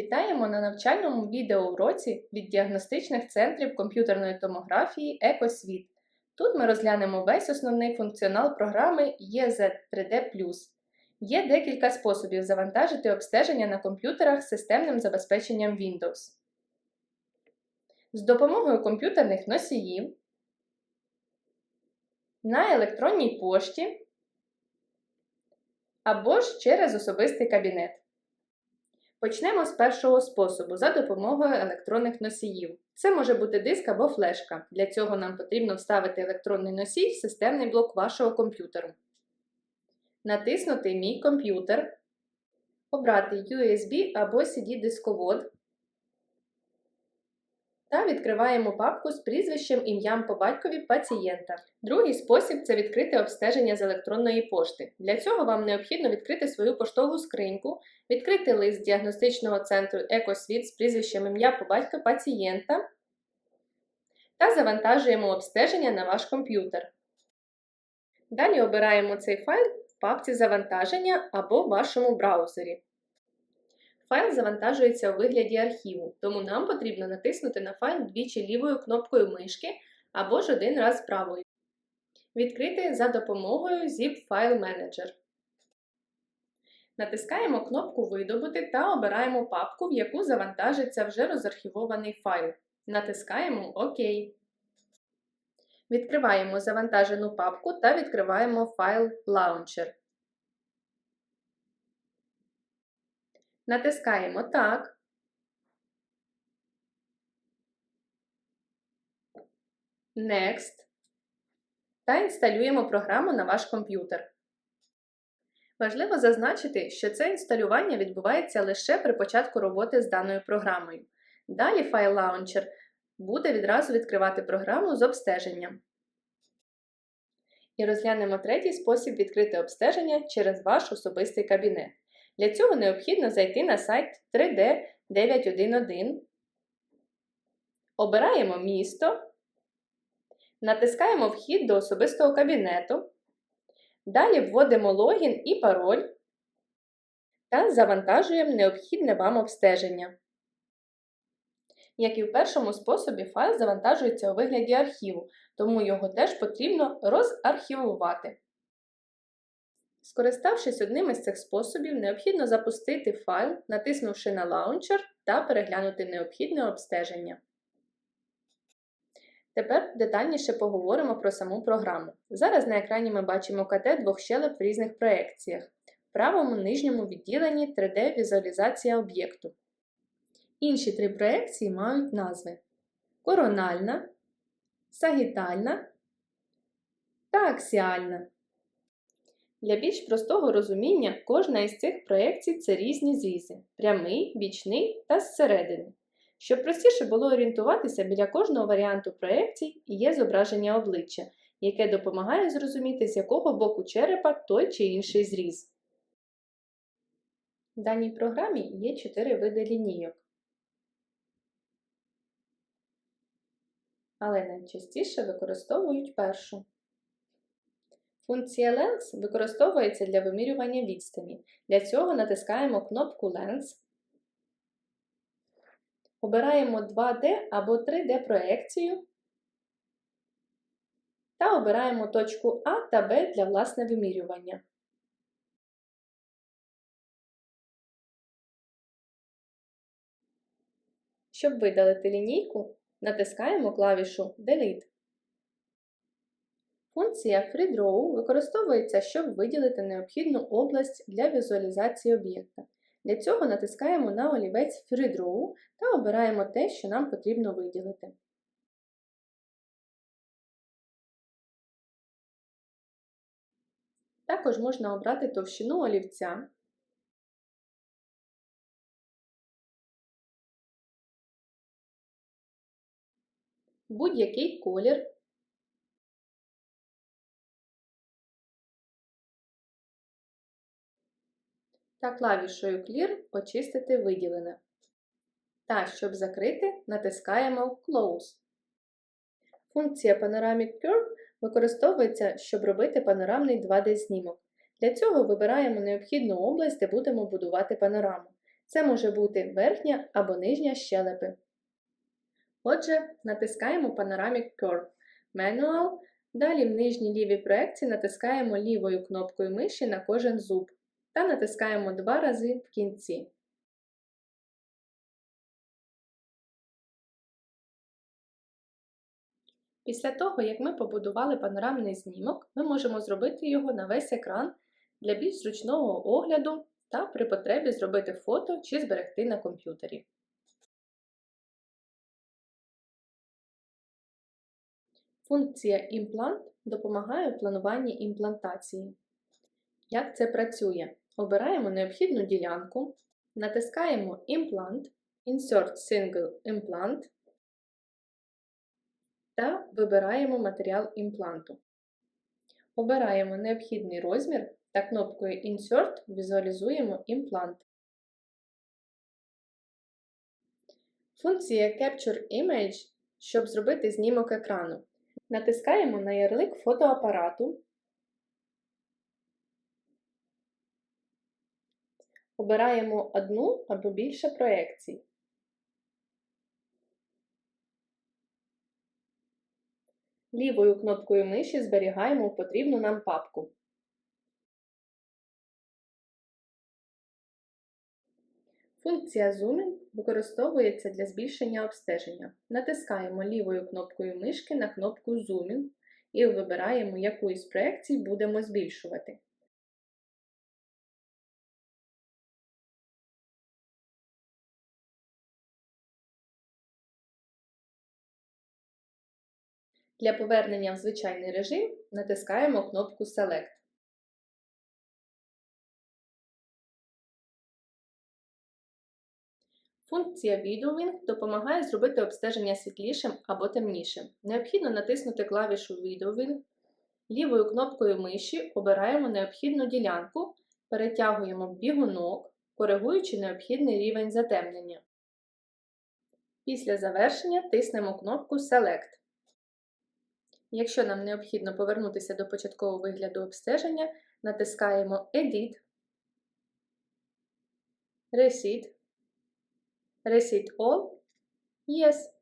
Вітаємо на навчальному відеоуроці від діагностичних центрів комп'ютерної томографії «Екосвіт». Тут ми розглянемо весь основний функціонал програми EZ3D+. Є декілька способів завантажити обстеження на комп'ютерах з системним забезпеченням Windows. З допомогою комп'ютерних носіїв на електронній пошті або ж через особистий кабінет. Почнемо з першого способу за допомогою електронних носіїв. Це може бути диск або флешка. Для цього нам потрібно вставити електронний носій в системний блок вашого комп'ютеру. Натиснути Мій комп'ютер, обрати USB або CD-дисковод та відкриваємо папку з прізвищем ім'ям по батькові пацієнта. Другий спосіб це відкрити обстеження з електронної пошти. Для цього вам необхідно відкрити свою поштову скриньку, відкрити лист діагностичного центру Екосвіт з прізвищем ім'я по батька пацієнта та завантажуємо обстеження на ваш комп'ютер. Далі обираємо цей файл в папці завантаження або в вашому браузері. Файл завантажується у вигляді архіву, тому нам потрібно натиснути на файл двічі лівою кнопкою мишки або ж один раз правою. Відкрити за допомогою Zip File Manager. Натискаємо кнопку Видобути та обираємо папку, в яку завантажиться вже розархівований файл. Натискаємо ОК. Відкриваємо завантажену папку та відкриваємо файл Launcher. Натискаємо Так. Next. Та інсталюємо програму на ваш комп'ютер. Важливо зазначити, що це інсталювання відбувається лише при початку роботи з даною програмою. Далі файл Launcher буде відразу відкривати програму з обстеженням. І розглянемо третій спосіб відкрити обстеження через ваш особистий кабінет. Для цього необхідно зайти на сайт 3D911, обираємо місто, натискаємо Вхід до особистого кабінету, далі вводимо логін і пароль та завантажуємо необхідне вам обстеження. Як і в першому способі, файл завантажується у вигляді архіву, тому його теж потрібно розархівувати. Скориставшись одним із цих способів, необхідно запустити файл, натиснувши на лаунчер та переглянути необхідне обстеження. Тепер детальніше поговоримо про саму програму. Зараз на екрані ми бачимо КТ двох щелеп в різних проекціях. В правому нижньому відділенні 3D-візуалізація об'єкту. Інші три проекції мають назви корональна, сагітальна та аксіальна. Для більш простого розуміння кожна із цих проєкцій це різні зрізи прямий, бічний та зсередини. Щоб простіше було орієнтуватися, біля кожного варіанту проєкцій є зображення обличчя, яке допомагає зрозуміти, з якого боку черепа той чи інший зріз. В даній програмі є чотири види лінійок. Але найчастіше використовують першу. Функція Lens використовується для вимірювання відстані. Для цього натискаємо кнопку Lens, обираємо 2D або 3D проекцію та обираємо точку А та Б для власне вимірювання. Щоб видалити лінійку, натискаємо клавішу Delete. Функція FreeDraw використовується, щоб виділити необхідну область для візуалізації об'єкта. Для цього натискаємо на олівець FreeDraw та обираємо те, що нам потрібно виділити. Також можна обрати товщину олівця. Будь-який колір та клавішою Clear очистити виділене. Та, щоб закрити, натискаємо Close. Функція Panoramic Curve використовується, щоб робити панорамний 2D-знімок. Для цього вибираємо необхідну область, де будемо будувати панораму. Це може бути верхня або нижня щелепи. Отже, натискаємо Panoramic Curve Manual. Далі в нижній лівій проекції натискаємо лівою кнопкою миші на кожен зуб та натискаємо два рази в кінці. Після того, як ми побудували панорамний знімок, ми можемо зробити його на весь екран для більш зручного огляду та при потребі зробити фото чи зберегти на комп'ютері. Функція імплант допомагає у плануванні імплантації. Як це працює? Обираємо необхідну ділянку, натискаємо імплант, Insert Single Implant та вибираємо матеріал імпланту. Обираємо необхідний розмір та кнопкою Insert візуалізуємо імплант. Функція Capture Image, щоб зробити знімок екрану. Натискаємо на ярлик фотоапарату. Обираємо одну або більше проекцій. Лівою кнопкою миші зберігаємо потрібну нам папку. Функція Zooming використовується для збільшення обстеження. Натискаємо лівою кнопкою мишки на кнопку Zooming і вибираємо, яку із проекцій будемо збільшувати. Для повернення в звичайний режим натискаємо кнопку Select. Функція Widowing допомагає зробити обстеження світлішим або темнішим. Необхідно натиснути клавішу Widowing. Лівою кнопкою миші обираємо необхідну ділянку, перетягуємо бігунок, коригуючи необхідний рівень затемнення. Після завершення тиснемо кнопку Select. Якщо нам необхідно повернутися до початкового вигляду обстеження, натискаємо Edit, Reset, Reset All, Yes.